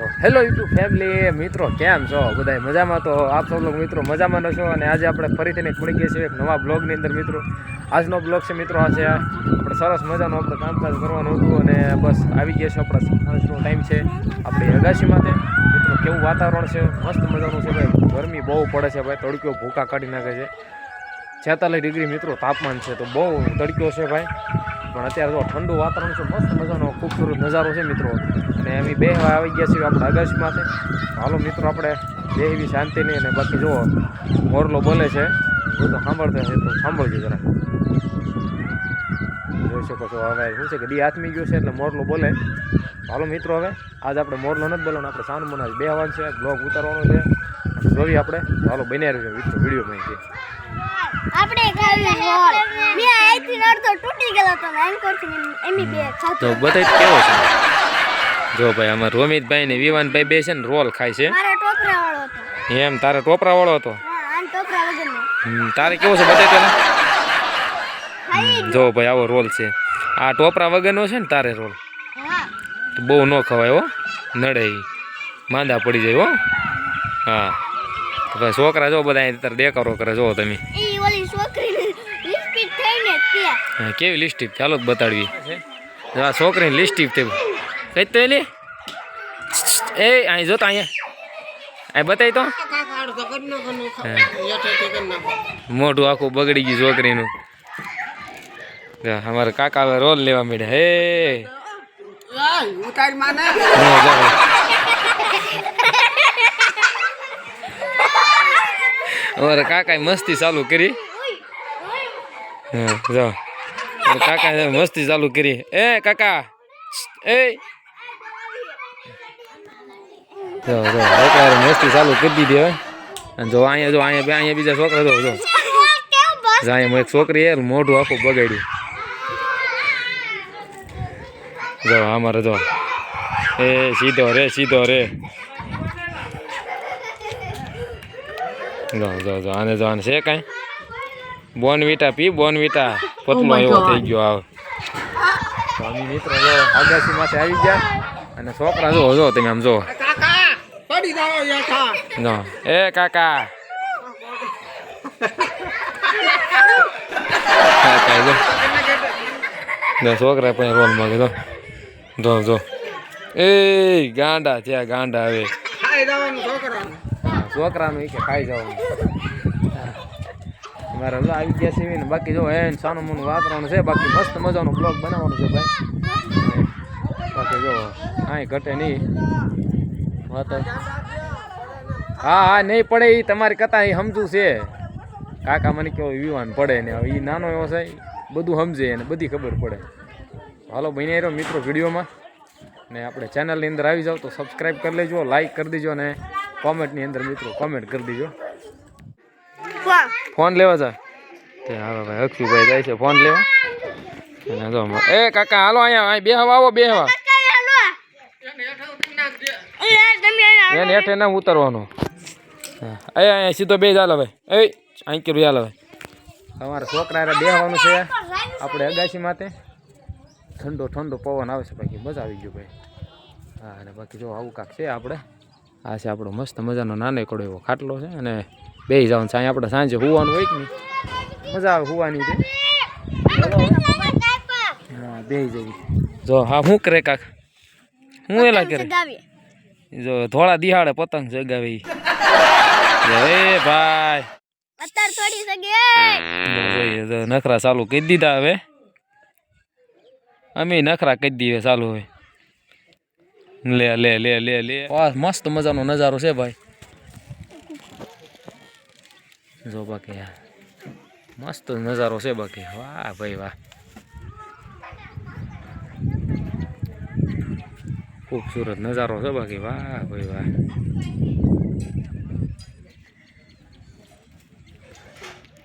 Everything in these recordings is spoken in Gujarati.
તો હેલો યુટ્યુબ ફેમિલી મિત્રો, કેમ છો? બધા મજામાં? તો આપ સૌ લોકો મિત્રો મજામાં નશો અને આજે આપણે ફરીથી પડી ગયા છીએ એક નવા બ્લોગની અંદર, મિત્રો. આજનો બ્લોગ છે, મિત્રો, આજે આપણે સરસ મજાનું આપણે કામકાજ કરવાનું હતું અને બસ આવી ગયા છે આપણા સાંજનો ટાઈમ છે આપણે અગાશીમાંથી મિત્રો, કેવું વાતાવરણ છે? મસ્ત મજાનું છે ભાઈ. ગરમી બહુ પડે છે ભાઈ. તડક્યો ભૂકા કાઢી નાખે છે. છેતાલીસ ડિગ્રી, મિત્રો, તાપમાન છે. તો બહુ તડક્યો છે ભાઈ. પણ અત્યારે તો ઠંડુ વાતાવરણ છે, મસ્ત મજાનો ખૂબસૂરત નજારો છે મિત્રો. અને એમ બે આવી ગયા છીએ આપણે આકાશમાંથી હાલો મિત્રો, આપણે બે એવી શાંતિની અને બાકી જુઓ, મોરલો બોલે છે. હું તો સાંભળતા છે તો સાંભળજો જરા. જોઈ શકો છો, હવે શું છે કે દી આથમી ગયો છે એટલે મોરલો બોલે. હાલો મિત્રો, હવે આજ આપણે મોરલો નથી બોલવાનો, આપણે સાન સાનમુના બે આવવાનું છે બ્લોગ ઉતારવાનો છે. જોઈએ આપણે, હાલો બન્યા રહ્યું મિત્રો વીડિયો છે આપણે ખાવી રોલ મેં અહીંથી અડધો તૂટી ગયો તો એન્કરથી એમી બે તો ખાતો કેવો છે? જો ભાઈ આમાં રોમિતભાઈ ને વિવાનભાઈ બે છે ને રોલ ખાય છે. મારો ટોપરા વાળો હતો. એમ તારે ટોપરા વાળો હતો? હા ટોપરા વગરનો. હમ, તારે કેવો છે બતાવી તને? જો ભાઈ આવો રોલ છે. આ ટોપરા વગરનો છે ને તારે રોલ? હા. તો બહુ ન ખવાય હો નડે માંદા પડી જાય હો. હા. તો ભાઈ છોકરા જો બધા અહીં તારે દેકારો કરે જો તમે ઈ ઓલી છોકરી લિપસ્ટિક થઈને ત્યાં હા, કેવી લિસ્ટિપ ચાલો બતાડવી આ છોકરીની લિસ્ટિપ તે કઈ તો એલી? એ, અહીં જોતા અહીંયા. અહીં બતાવી તો. મોઢું આખું બગડી ગયું છોકરીનું. અમારા કાકા હવે રોલ લેવા મળે હે. અમારા કાકાએ મસ્તી ચાલુ કરી. હા, જો. કાકાએ મસ્તી ચાલુ કરી. એ, કાકા. એ. જો જો મસ્તી ચાલુ કરી દીધી હવે. અને જો અહીંયા જો, અહીંયા બે, અહીંયા બીજા છોકરા, જો જો. અહીંયા એક છોકરી એ મોઢું આખું બગાડ્યું. જો, અમારે જો. એ, સીધો રે સીધો રે. જો જો જો, આને જો, આને છે કાંઈ? બોનવીટા પી, બોનવીટા. પતલો એવો થઈ ગયો આવ. સ્વામી મિત્રો જો આગાસી માથે આવી ગયા અને છોકરા જો જો તમે આમ જો. કાકા પડી જાઓ યથા જો. એ કાકા. છોકરા પણ રોલ માંગે જો. જો જો. એ ગાંડા ત્યાં ગાંડા આવે. ખાઈ જવાનું છોકરાનું. છોકરાનું કે ખાઈ જવાનું. મારે જો આવી ગયા છે ને બાકી જો એન સાનું મોનું વાતાવરણ છે, બાકી મસ્ત મજાનો બ્લોગ બનાવવાનો છે ભાઈ. બાકી જો કાંઈ ઘટે નહીં. વાત હા હા, નહીં પડે એ તમારી કથા એ સમજુ છે. કાકા મને કેવો વિવાન પડે ને હવે એ નાનો એવો છે બધું સમજે અને બધી ખબર પડે. હાલો બની રહ્યો મિત્રો વિડીયોમાં. ને આપણે ચેનલની અંદર આવી જાવ તો સબસ્ક્રાઈબ કરી લેજો લાઈક કરી દેજો અને કોમેન્ટની અંદર મિત્રો કોમેન્ટ કરી દેજો. ફોન. લેવા જા. તે હાલો ભાઈ અક્ષુભાઈ જાય છે ફોન લેવા. અને જો એ કાકા, હાલો અહીંયા, અહીં બે હવા આવો, બે હવા. કઈ હાલો યાર અહીંયા એને હેઠે ના ઉતરવાનો. અહીંયા અહીંયા સીધો બે ચાલો ભાઈ. એ, અહીં કર્યું ચાલો ભાઈ. તમારા છોકરા બેહવાનું છે. આપણે અગાસી માટે ઠંડો ઠંડો પવન આવે છે બાકી મજા આવી ગયો ભાઈ. હા, અને બાકી જો આવું કાંક છે આપણે. આ છે આપણો મસ્ત મજાનો નાનેકડો એવો ખાટલો છે અને બે જવાનું અહીંયા આપણે સાંજે હોવાનું હોય કે નહીં? મજા આવે હોવાની છે હા બે જવી જો હા શું કરે કાક? હું એલા કરે? જો થોડા દિહાડે પતંગ જગાવે હે એ ભાઈ. અત્યારે થોડી સગે જો નખરા ચાલુ કરી દીધા હવે. અમે નખરા કરી દઈએ ચાલુ હવે. લે લે લે લે લે. મસ્ત મજાનો નજારો છે ભાઈ. જો બાકી મસ્ત નજારો છે બાકી. વાહ ભાઈ વાહ. ખૂબસૂરત નજારો છે બાકી. વાહ ભાઈ વાહ.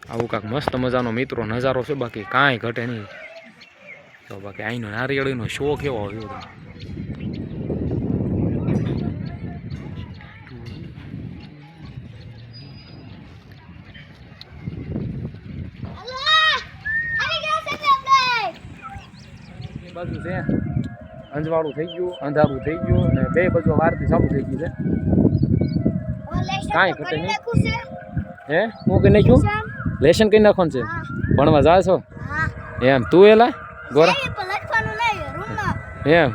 આવું કાંક મસ્ત મજાનો મિત્રો નજારો છે બાકી. કાંઈ ઘટે નહીં. તો બાકી અહીંનો નારિયેળીનો શો કેવો આવ્યો હતો આવી ગયા છે. સાંજવાળું થઈ ગયું અંધારું થઈ ગયું અને બે બાજુ વારતી ચાલુ થઈ ગઈ છે. કાંઈ ઘટે નહીં. હે? હું કઈ નાખ્યું? લેશન કઈ નાખવાનું છે? ભણવા જા છો? એમ તું એલા? ગોરા? એમ.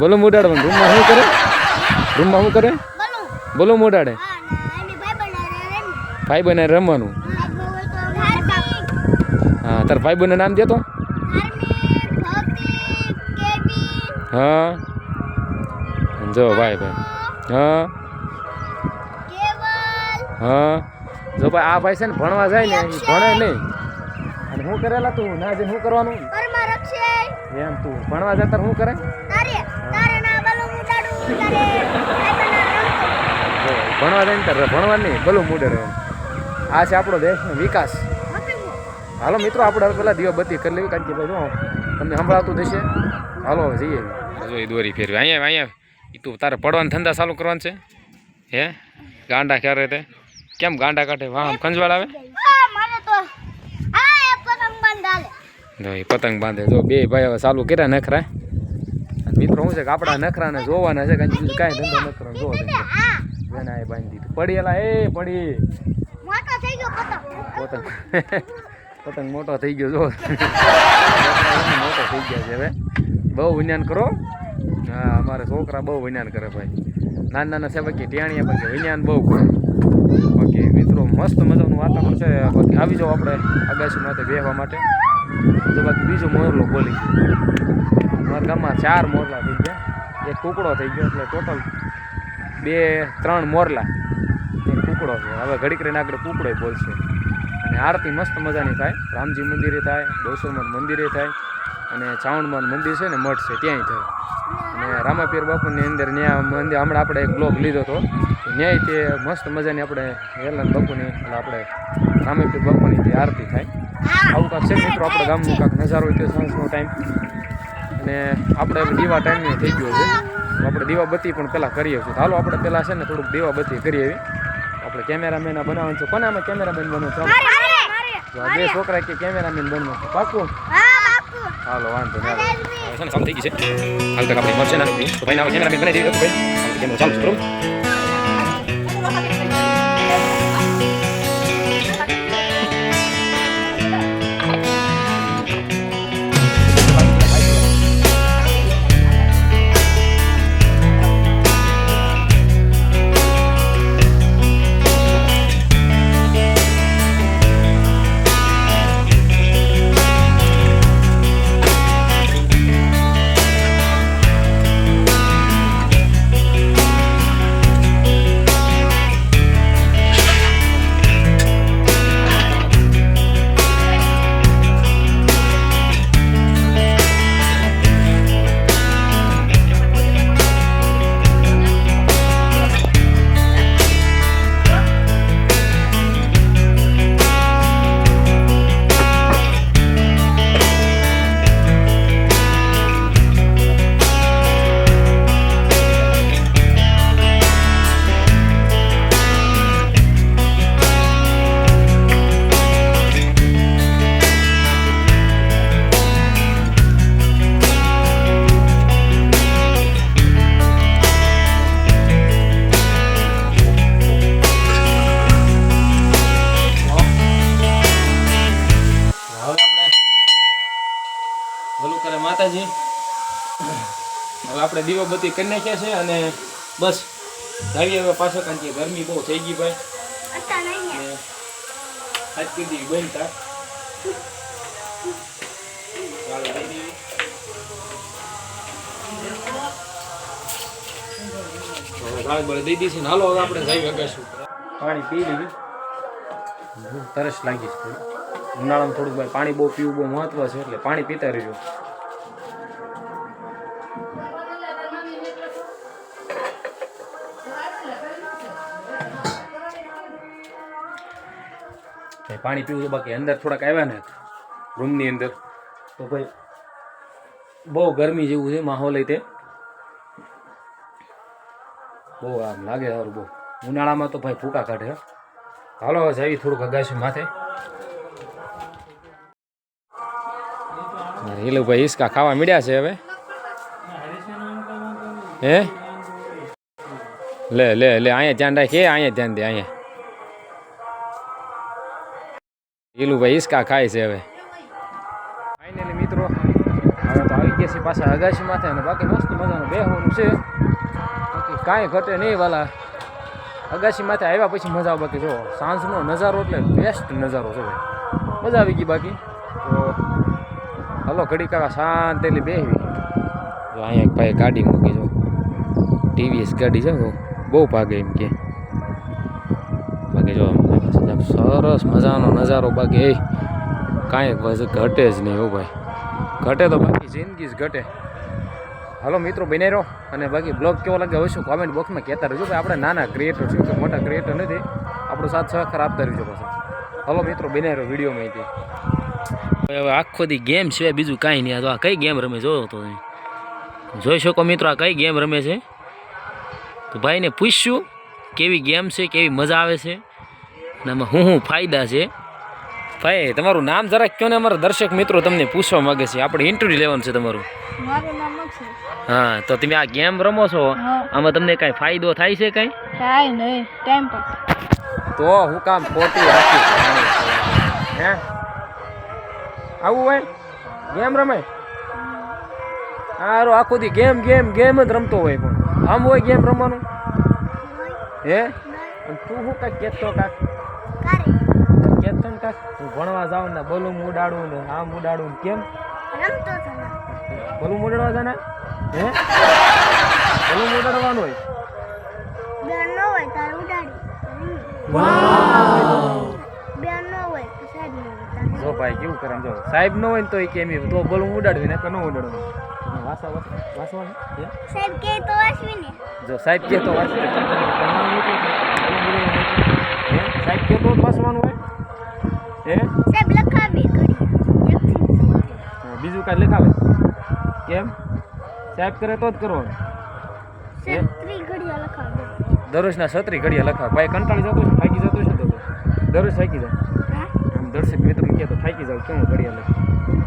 બલું મોડાડવાનું રૂમમાં શું કરે? રૂમમાં શું કરે? બલું મોડાડે ભાઈ બને રમવાનું. હા તાર ભાઈ બને નામ દેતો હા જો ભાઈ ભાઈ હા હા જો ભાઈ આ ભાઈ છે ને ભણવા જાય ને ભણે નહીં. અને હું કરેલા તું? ના જે શું કરવાનું? એમ તું. ભણવા જતા શું કરે? ભણવા જાય ને ભણવા નહીં ભલું મૂડે રહે આ છે આપણો દેશનો વિકાસ. હાલો મિત્રો આપણે પેલા દીવા બત્તી કરી લેવી કારણ કે ભાઈ જો તમને સંભળાતું થશે હાલો જઈએ. જો એ દોરી ફેરવી. અહીંયા અહીંયા. એ તું તારે પડવાનું ધંધા ચાલુ કરવાનું છે? હે? ગાંડા ક્યારે તે? કેમ ગાંડા કાઢે? વાહ ખંજવાળ આવે? હા એ જો એ પતંગ બાંધે. જો બે ભાઈ હવે ચાલુ કર્યા નખરા. મિત્રો શું છે કે આપણા નખરાને જોવાના છે બીજું કાંઈ ધંધો ન જો હા બેન આ. બાંધી દીધું. પડી. એલા એ પડી પતંગ. પતંગ મોટો થઈ ગયો જો. મોટો થઈ ગયા છે હવે. બહુ વિજ્ઞાન કરો. હા, અમારા છોકરા બહુ વિજ્ઞાન કરે ભાઈ. નાના નાના બાકી ટેણીયા બાકી વિજ્ઞાન બહુ કરે. બાકી મિત્રો, મસ્ત મજાનું વાતાવરણ છે. બાકી આવી જાઓ આપણે અગાસી માટે બેહવા માટે. જો બાકી બીજો મોરલો બોલી. અમારા ગામમાં ચાર મોરલા થઈ ગયા. એક કુકડો થઈ ગયો, એટલે ટોટલ બે, ત્રણ મોરલા. એક કુકડો છે. હવે ઘડીક રહીને આગળ કુકડો બોલશે. અને આરતી મસ્ત મજાની થાય. રામજી મંદિરે થાય દોસરમાન મંદિરે થાય. અને ચાવણમાન મંદિર છે ને મઠ છે ત્યાંય થાય. અને રામાપીર બાપુની અંદર ત્યાં મંદિર હમણાં આપણે એક બ્લોક લીધો હતો. ન્યાય તે મસ્ત મજાની આપણે હેલન બાપુની એટલે આપણે રામાપીર બાપુની તે આરતી થાય. આવું કાંક છે મિત્રો આપણે ગામનું કાંક નજારો હોય તે સાંજનો ટાઈમ અને આપણે દીવા ટાઈમ થઈ ગયો છે. આપણે દીવા બત્તી પણ પહેલાં કરીએ છીએ. હાલો આપણે પહેલાં છે ને થોડુંક દીવા બત્તી કરીએ આપણે કેમેરામેન બનાવવાનું છે. કોને આમાં કેમેરામેન બનવું છે? બે છોકરા કે કેમેરામેન બનવું છે. પાકું. હાલો, વાંધો નહીં છે ને ચાલુ થઈ ગઈ છે. હાલ તક આપણે મળશે નાનું તો ભાઈ કેમેરામેન બનાવી દઈએ ભાઈ. કેમેરો ચાલુ છે, બરોબર? ભલું કરે માતાજી. હવે આપણે દીવો બધી કરી નાખ્યા છે અને બસ જાવીએ હવે પાછો કારણ કે ગરમી બહુ થઈ ગઈ ભાઈ. અને આજ કીધી બનતા દઈ દીધી. ને હાલો હવે આપણે જઈ અગાશું પાણી પી લીધું. તરસ લાગી છે. ઉનાળામાં થોડુંક ભાઈ પાણી બહુ પીવું બહુ મહત્વ છે, એટલે પાણી પીતા રહેજો. પાણી પીવું છે, બાકી અંદર થોડાક આવ્યા ને રૂમની અંદર. તો ભાઈ બહુ ગરમી જેવું છે માહોલ તે. બહુ આમ લાગે સારું બહુ. ઉનાળામાં તો ભાઈ ફૂકા કાઢે. હાલો આવી થોડુંક અગાશું માથે. હીલુભાઈ હિસકા ખાવા મળ્યા છે હવે. હે? લે લે લે, અહીંયા ધ્યાન રાખે અહીંયા ધ્યાન દે, અહીંયા. ઈલું ભાઈ હિસકા ખાય છે હવે. ફાઇનલી મિત્રો, હવે તો આવી ગયા છે પાછા અગાસી માથે અને બાકી મસ્ત મજાનું બેહવાનું છે. બાકી કાંઈ ઘટે નહીં વાલા. અગાસી માથે આવ્યા પછી મજા બાકી જો, સાંજનો નજારો એટલે બેસ્ટ નજારો છે ભાઈ. મજા આવી ગઈ બાકી. હલો ઘડી કાકા શાંતિલી બેહવી. જો અહીંયા એક ભાઈ ગાડી મૂકી, જો. ટીવીએસ ગાડી છે બહુ ભાગે એમ કે. બાકી જો સરસ મજાનો નજારો બાકી, એ કાંઈ ઘટે જ નહીં હો ભાઈ. ઘટે તો બાકી જિંદગી જ ઘટે. હલો, મિત્રો બને રહો. અને બાકી બ્લોગ કેવો લાગે હવે શું કોમેન્ટ બોક્સમાં કહેતા રહેજો. ભાઈ, આપણે નાના ક્રિએટર છું કે મોટા ક્રિએટર નથી. આપણો સાથ સહકાર આપતા રહેજો પછી. હલો, મિત્રો બને રહો વિડીયોમાં તે હવે આખો દી ગેમ છે બીજું કાંઈ નહીં. આ તો આ કઈ ગેમ રમે જોયો તો તમે જોઈ શકો મિત્રો આ કઈ ગેમ રમે છે? તો ભાઈને પૂછ્યું કેવી ગેમ છે કેવી મજા આવે છે? અને આમાં શું શું ફાયદા છે? ભાઈ તમારું નામ જરાક કયો ને અમારા દર્શક મિત્રો તમને પૂછવા માગે છે. આપણે ઇન્ટરવ્યુ લેવાનું છે તમારું. મારું નામ અક્ષય હા તો તમે આ ગેમ રમો છો? આમાં તમને કાંઈ ફાયદો થાય છે કાંઈ? કાંઈ નહીં ટાઈમ પાસ. તો હું કામ ખોટી રાખી હે? આવું હોય? ગેમ રમે? હારો આખો દી ગેમ ગેમ ગેમ જ રમતો હોય પણ. આમ હોય ગેમ રમવાનું? હે? તું શું કાંઈક કહેતો કાક? કહેતો ને કાક? હું ભણવા જાઉં ને બલૂમ ઉડાડું ને આમ ઉડાડું ને કેમ? બલૂમ ઉડાડવા જાને? હે? બલૂમ ઉડાડવાનું હોય? બેન હોય તારે ઉડાડી ભાઈ કેવું કરે જો સાહેબ ન હોય ને તો એ કેમ એવું તો બોલું ઉડાડવી ને ન ઉડાડવું. વાસા વાસા સાહેબ કે તો ને. જો સાહેબ કે તો. હે સાહેબ કે તો જ વાંચવાનું હોય? હે સાહેબ લખાવી બીજું કાંઈ લખાવે? કેમ? સાહેબ કરે તો જ કરવાનું. દરરોજના છત્રી ઘડિયા લખાવે. ભાઈ કંટાળી જતો છે થાકી જતો છે તો દરરોજ થાકી જાય. આમ દર્શક મિત્રોને કહે તો થાકી જાવ કેવું ઘડિયાળ?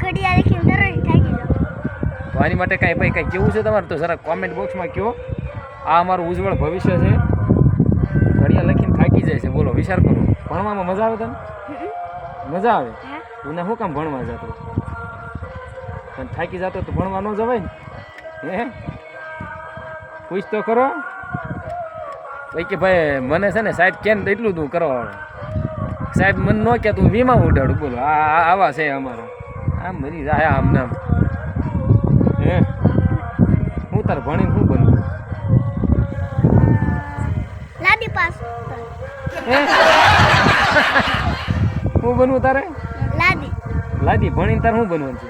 ઘડિયાળ કેમ દરરોજ થાકી જાવ તો આની માટે કાંઈ ભાઈ કાંઈ કેવું છે તમારે? તો જરા કોમેન્ટ બોક્સમાં કહો આ અમારું ઉજ્જવળ ભવિષ્ય છે. ઘડિયાળ લખીને થાકી જાય છે. બોલો વિચાર કરો. ભણવામાં મજા આવે તને? મજા આવે? હું. શું કામ ભણવા જતો? પણ થાકી જતો તો ભણવા ન જવાય ને? હે? પૂછ તો કરો ભાઈ કે ભાઈ મને છે ને સાહેબ કેમ એટલું તું કરવાનું સાહેબ મને ન કે તું વીમા ઉડાડું. બોલો આ આવા છે અમારા. આમ મરી જાય આમ નામ હે? હું તાર ભણીને શું બનવું? લાદી પાસ હે? હું બનવું તારે? લાદી. લાદી ભણીને તારે શું બનવાનું છે?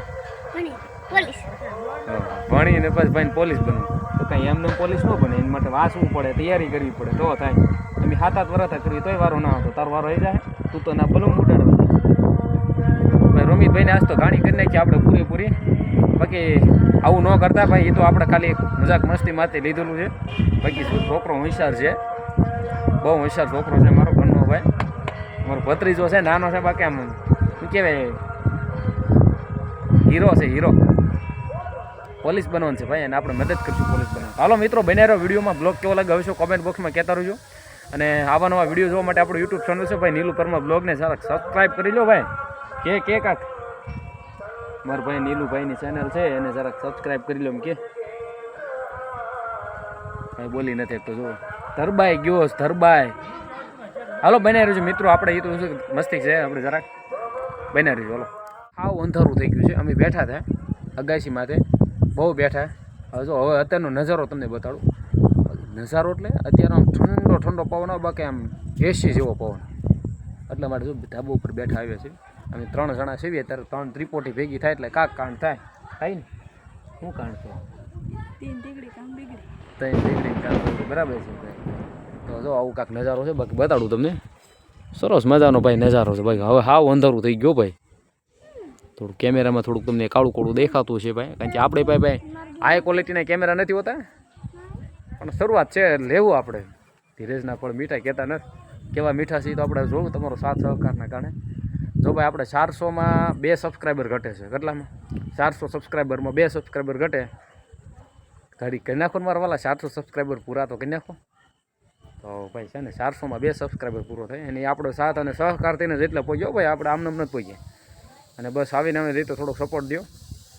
પોલીસ. ભણીને પછી ભાઈને પોલીસ બનવું. તો કાંઈ એમને પોલીસ ન બને એના માટે વાંચવું પડે તૈયારી કરવી પડે. તો થાય. તમે સાત આઠ વર્ષ કરવી તોય વારો ના હતો તારો વારો આવી જાય? તું તો ના બલૂમ ઉડાડવા. ભાઈ, રોમિતભાઈને આજ તો ગાણી કરી નાખી આપણે પૂરેપૂરી. બાકી આવું ન કરતા ભાઈ એ તો આપણે ખાલી મજાક મસ્તી માટે લીધેલું છે. બાકી છોકરો હોશિયાર છે. બહુ હોશિયાર છોકરો છે મારો ઘરનો ભાઈ. મારો ભત્રીજો છે, નાનો છે, બાકી આમ, શું કહેવાય? હીરો છે, હીરો. પોલીસ બનવાનું છે ભાઈ, અને આપણે મદદ કરશું પોલીસ બનવા. હાલો મિત્રો બને રહ્યો વિડીયોમાં બ્લોગ કેવો લાગે હવે શું કોમેન્ટ બોક્સમાં કહેતા રહેજો. અને આવા નવા વીડિયો જોવા માટે આપણું યુટ્યુબ ચેનલ છે ભાઈ નીલુ પરમા બ્લોગને સારા સબસ્ક્રાઈબ કરી લો ભાઈ. કે કે કાક? મારા ભાઈ નીલુભાઈની ચેનલ છે, એને જરાક સબસ્ક્રાઈબ કરી લો એમ કે. ભાઈ બોલી નથી તો જુઓ. ધરબાઈ ગયો ધરબાઈ. હાલો બને છે મિત્રો, આપણે એ તો શું મસ્તી છે, આપણે જરાક બને રહેજો, હાલો. હાવ અંધારું થઈ ગયું છે, અમે બેઠા હતા અગાસી માથે, બહુ બેઠા. હવે જો, હવે અત્યારનો નજારો તમને બતાડું. નજારો એટલે અત્યારે આમ ઠંડો ઠંડો પવન આવે બાકી આમ એસી જેવો પવન. એટલા માટે જો ધાબા ઉપર બેઠા આવ્યા છે અમે ત્રણ જણા છીએ ત્યારે ત્રણ ત્રિપોટી ભેગી થાય એટલે કાક કાંડ થાય. થાય ને? શું કાંડ તો તીન દીકડી કામ બીગડી ત્રણ થાય બરાબર છે ભાઈ. તો જો આવું કાંક નજારો છે બાકી બતાડું તમને. સરસ મજાનો ભાઈ નજારો છે ભાઈ. હવે હાવ અંધારું થઈ ગયો ભાઈ. થોડું કેમેરામાં થોડુંક તમને કાળું કોળું દેખાતું છે ભાઈ. કારણ કે આપણે ભાઈ ભાઈ હાઈ ક્વોલિટીના કેમેરા નથી હોતા. પણ શરૂઆત છે, લેવું આપણે. ધીરેજના ફળ મીઠા કહેતા નથી. કેવા મીઠા છે તો આપણે જોવું, તમારો સાથ સહકારના કારણે. જો ભાઈ આપણે ચારસોમાં બે સબસ્ક્રાઈબર ઘટે છે, કેટલામાં? ચારસો સબસ્ક્રાઈબરમાં બે સબસ્ક્રાઈબર ઘટે. ઘડી કરી નાખો વાલા, ચારસો સબસ્ક્રાઈબર પૂરા તો કરી તો ભાઈ છે ને, ચારસોમાં બે સબસ્ક્રાઈબર પૂરો થાય. અને આપણો સાથ અને સહકાર થઈને જેટલા પહોંચ્યો ભાઈ, આપણે આમને નથી પહોંચીએ અને બસ આવીને અમે રીતે થોડોક સપોર્ટ દો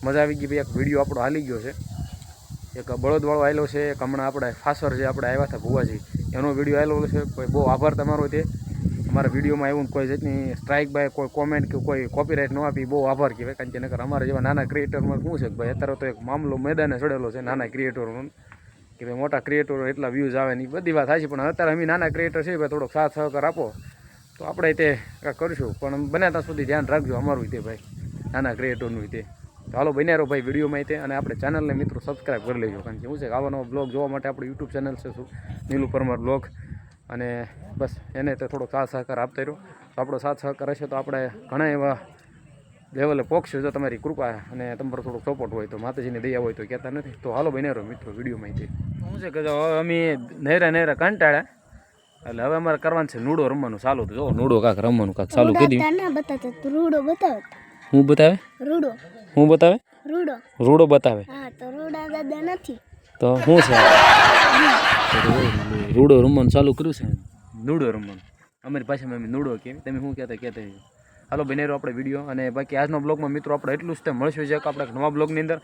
મજા આવી ગઈ ભાઈ, એક વીડિયો આપણો હાલી ગયો છે. એક બળદવાળો આવેલો છે, એક હમણાં આપણે ફાસર જે આપણે આવ્યા હતા ભુવાજી, એનો વીડિયો આવેલો છે. કોઈ બહુ આભાર તમારો તે. અમારા વિડીયોમાં એવું કોઈ જાતની સ્ટ્રાઇક બાય કોઈ કોમેન્ટ કે કોઈ કોપીરાઇટ ન આપી, બહુ આભાર કહેવાય. કારણ કે નકર અમારા જેવા નાના ક્રિએટરમાં શું છે ભાઈ, અત્યારે તો એક મામલો મેદાને ચડેલો છે, નાના ક્રિએટરોનો કે ભાઈ મોટા ક્રિએટરો એટલા વ્યૂઝ આવે ને બધી વાત થાય છે પણ અત્યારે અમે નાના ક્રિએટર છે ભાઈ થોડોક સાથ સહકાર આપો. તો આપણે તે કરીશું. પણ બને ત્યાં સુધી ધ્યાન રાખજો અમારું તે ભાઈ, નાના ક્રિએટરનું તે. તો હાલો બન્યા રહો ભાઈ વિડીયોમાં તે અને આપણે ચેનલને મિત્રો સબસ્ક્રાઈબ કરી લેજો. કારણ કે શું છે આવા નવો બ્લોગ જોવા માટે આપણે યુટ્યુબ ચેનલ છે શું? નીલુ પરમાર બ્લોગ અને બસ એને તો થોડોક સાથ સહકાર આપતા રહ્યો. તો આપણો સાથ સહકાર હશે તો આપણે ઘણા એવા લેવલે પોખશું જો તમારી કૃપા અને તમારો થોડોક સપોર્ટ હોય તો માતાજીની દયા હોય તો કહેતા નથી. તો હાલો બન્યા રહો મિત્રો વિડીયોમાં તે. શું છે કે હવે અમે નહેરા નહેરા કંટાળ્યા. એટલે હવે અમારે કરવાનું છે લૂડો રમવાનું ચાલુ તો જો નુડો કાંક રમવાનું કાંક ચાલુ કરી હું બતાવે? રૂડો. હું બતાવે? રૂડો. રૂડો બતાવે. હા તો રૂડા દાદા નથી. તો શું છે? રૂડો રમવાનું ચાલુ કર્યું છે? નૂડો રમવાનું. અમારી પાસે અમે લૂડો કે તમે શું કહેતા કહેતા. હાલો બનેરો આપણે વીડિયો. અને બાકી આજનો બ્લોગમાં મિત્રો આપણે એટલું જ તે મળશું છે કે આપણે નવા બ્લોગની અંદર.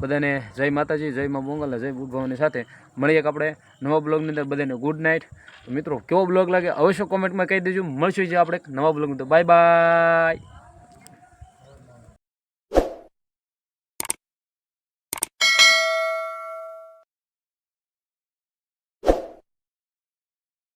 બધાને જય માતાજી જય મા મોંગલ જય બુદ્ધ સાથે મળીએ કે આપણે નવા બ્લોગની અંદર. બધાને ગુડ નાઇટ મિત્રો કેવો બ્લોગ લાગે અવશ્ય કોમેન્ટમાં કહી દેજો. મળશું છે આપણે નવા બ્લોગ તો બાય બાય